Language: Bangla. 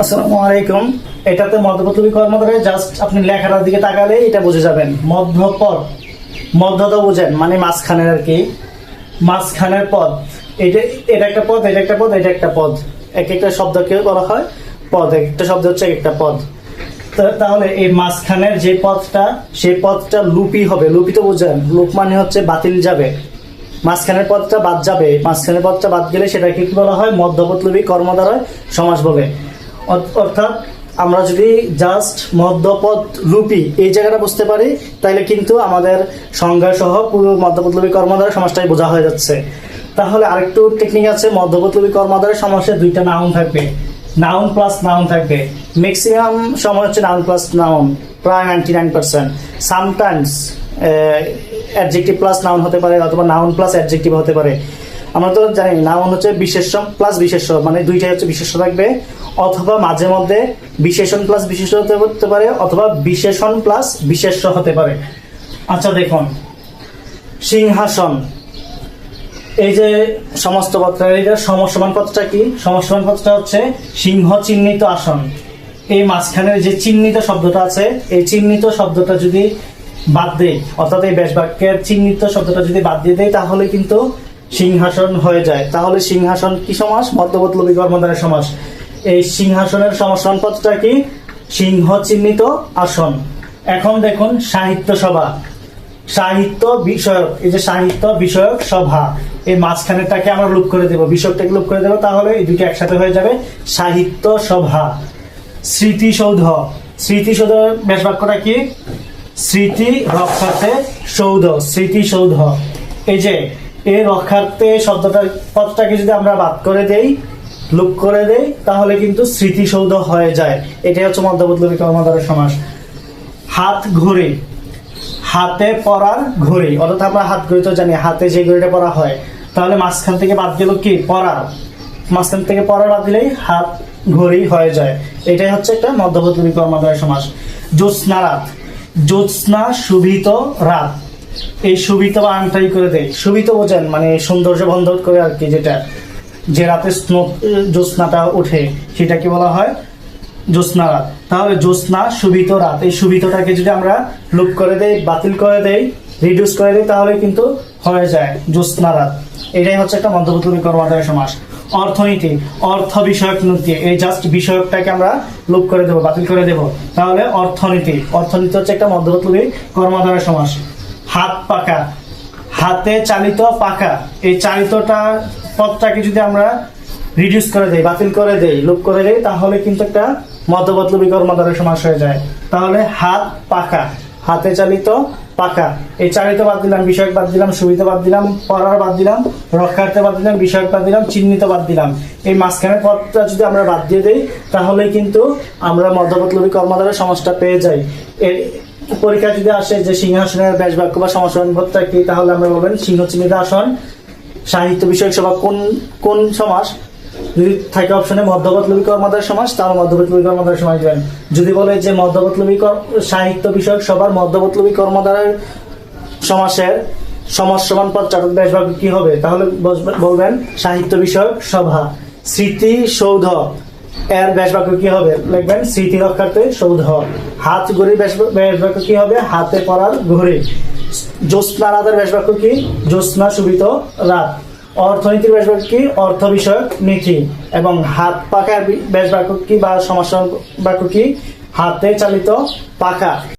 আসসালামু আলাইকুম। এটাতে মধ্যপথী কর্মধারে জাস্ট আপনি লেখাটার দিকে তাকালে এটা বুঝে যাবেন। মধ্যপদ মধ্য তো বুঝেন মানে মাঝখানের আর কি। মাঝখানের পদ, এটা এটা একটা পদ, এটা একটা পদ, এটা একটা পদ। এক একটা শব্দকে বলা হয় পদ, এক একটা শব্দ হচ্ছে এক একটা পদ। তাহলে এই মাঝখানের যে পদটা সেই পদটা লুপি হবে। লুপি তো বুঝেন, লুপ মানে হচ্ছে বাতিল যাবে। মাঝখানের পদটা বাদ যাবে, মাঝখানের পদটা বাদ গেলে সেটাকে কি বলা হয়? মধ্যপদলুবী কর্মদ্বারায় সমাস বলে। অর্থাৎ আমরা যদি জাস্ট মধ্যপদ লুপি এই জায়গাটা বুঝতে পারি তাহলে কিন্তু আমাদের সংজ্ঞা সহ পুরো মধ্যপদলুবী কর্মদ্বারা সমাজটাই বোঝা হয়ে যাচ্ছে। তাহলে আরেকটু টেকনিক আছে মধ্যপদলুবী কর্মদ্বারা সমাসে দুইটা নাউন থাকবে। নাউন প্লাস নাউন থাকবে। ম্যাক্সিমাম সময় হচ্ছে নাউন প্লাস নাউন প্রায় ninety nine percent sometimes adjective plus noun হতে পারে অথবা নাউন প্লাস অ্যাডজেক্টিভ হতে পারে। আমরা তো জানি নাউন হচ্ছে বিশেষ্য প্লাস বিশেষ্য মানে দুইটাই হচ্ছে বিশেষ্য থাকবে। অথবা মাঝে মধ্যে বিশেষণ প্লাস বিশেষ হতে পারে, অথবা বিশেষণ প্লাস বিশেষ্য হতে পারে। আচ্ছা দেখুন। সিংহাসন। এই যে সমস্ত যে সমসমান পত্রটা কি? সমসমান পত্রটা হচ্ছে সিংহ চিহ্নিত আসন। এই মাঝখানের যে চিহ্নিত শব্দটা আছে, এই চিহ্নিত শব্দটা যদি বাদ দেই, অর্থাৎ এই বেশ বাক্যের চিহ্নিত শব্দটা যদি বাদ দিয়ে দেয় তাহলে কিন্তু সিংহাসন হয়ে যায়। তাহলে সিংহাসন কি সমাস? মধ্যবর্তী কর্মধারের সমাস। এই সিংহাসনের সমসমান পত্রটা কি? সিংহ চিহ্নিত আসন। এখন দেখুন সাহিত্য সভা। সাহিত্য বিষয়ক, এই যে সাহিত্য বিষয়ক সভা, এই মাঝখানেরটাকে আমরা লুপ করে দেব? বিষয়কটাকে লুপ করে দেবো, তাহলে এই দুটো একসাথে হয়ে যাবে। সাহিত্য সভা। স্মৃতিসৌধ। স্মৃতিসৌধ বেশ বাক্যটা কি? স্মৃতি রক্ষার্থে সৌধ, স্মৃতিসৌধ। এই যে, এই রক্ষার্থে শব্দটার পদটাকে যদি আমরা বাদ করে দেই লুপ করে দেই, তাহলে কিন্তু স্মৃতিসৌধ হয়ে যায়। এটাই হচ্ছে মধ্যবর্তী কর্মধারের সমাস। হাত ঘড়ি। হাতে পরার ঘড়ি। অর্থাৎ আমরা হাত ঘড়ি তো জানি, হাতে যে ঘড়িটা পরা হয়। তাহলে মাঝখান থেকে বাদ গেল কি? পরার। মাঝখান থেকে পরার বাদ দিলেই হাত ঘড়ি হয়ে যায়। এটাই হচ্ছে একটা মধ্যবর্তী কর্মধারয় সমাস। জ্যোৎস্না রাত। জ্যোৎস্না শুভিত রাত। এই শুভিত বা আনটাই করে দেয় শুভিত বোঝেন মানে সৌন্দর্য বন্ধ করে আর কি যেটা। যে রাতে স্নো- জ্যোৎস্নাটা ওঠে, সেটাকে বলা হয় জ্যোৎস্না রাত। তাহলে জ্যোৎস্না শুভিত রাত। এই শুভিতটাকে যদি আমরা লুপ করে দেই, বাতিল করে দেই রিডিউস করে দেই, তাহলে কিন্তু হয়ে যায় জ্যোৎস্না রাত। এটাই হচ্ছে একটা মধ্যবর্তী কর্মধারয় সমাস। অর্থনীতি, অর্থ বিষয়ক নীতি, এই জাস্ট বিষয়কটাকে আমরা লুপ করে দেবো, বাতিল করে দেবো। তাহলে অর্থনীতি অর্থনীতি হচ্ছে একটা মধ্যবর্তী কর্মধারয় সমাস। হাত পাকা, হাতে চালিত পাকা এই চালিতটা পদটাকে যদি আমরা রিডিউস করে দেই, বাতিল করে দেই লুপ করে দেই, তাহলে কিন্তু একটা মধ্যবর্তী কর্মধারয় সমাস হয়ে যায়। তাহলে হাত পাকা, হাতে চালিত পাকা। এই চালিত বাদ দিলাম, বিষয়ক বাদ দিলাম, সুবিধা বাদ দিলাম, পড়ার বাদ দিলাম, রক্ষার্থে বাদ দিলাম, বিষয়ক বাদ দিলাম, চিহ্নিত বাদ দিলাম। এই মাঝখানের পদটা যদি আমরা বাদ দিয়ে দিই, তাহলে কিন্তু আমরা মধ্যবর্তী কর্মধারয় সমাজটা পেয়ে যাই। এর পরীক্ষা যদি আসে যে সিংহাসনের ব্যাস বাক্য বা পদটা কি, তাহলে আমরা বলবেন সিংহ চিহ্নিত আসন। সাহিত্য বিষয়ক সভা কোন কোন সমাস যদি থাকে অপশনে মধ্যবর্তী কর্মধার সমাস তাহলে মধ্যবর্তী কর্মধার সমাস দিবেন। যদি বলে যে মধ্যবর্তী সাহিত্য বিষয়ক সভার মধ্যবর্তী কর্মধারের সমাসের সমাস সমান পদ চাটক বাক্য কি হবে? তাহলে বলবেন সাহিত্য বিষয়ক সভা। স্মৃতি সৌধ, এর ব্যাস বাক্য কি হবে? লিখবেন স্মৃতি রক্ষার্থে সৌধ। হাত ঘড়ির ব্যাস ব্যাস বাক্য কি হবে? হাতে পড়ার ঘড়ি। জ্যোৎস্না রাতের ব্যাসবাক্য কি? জ্যোৎস্না সুবিত রাত। অর্থনীতির ব্যাসবাক্য কি? অর্থ বিষয়ক নীতি। এবং হাত পাকার ব্যাসবাক্য বাক্য কি বা সমাস বাক্য কি? হাতে চালিত পাকা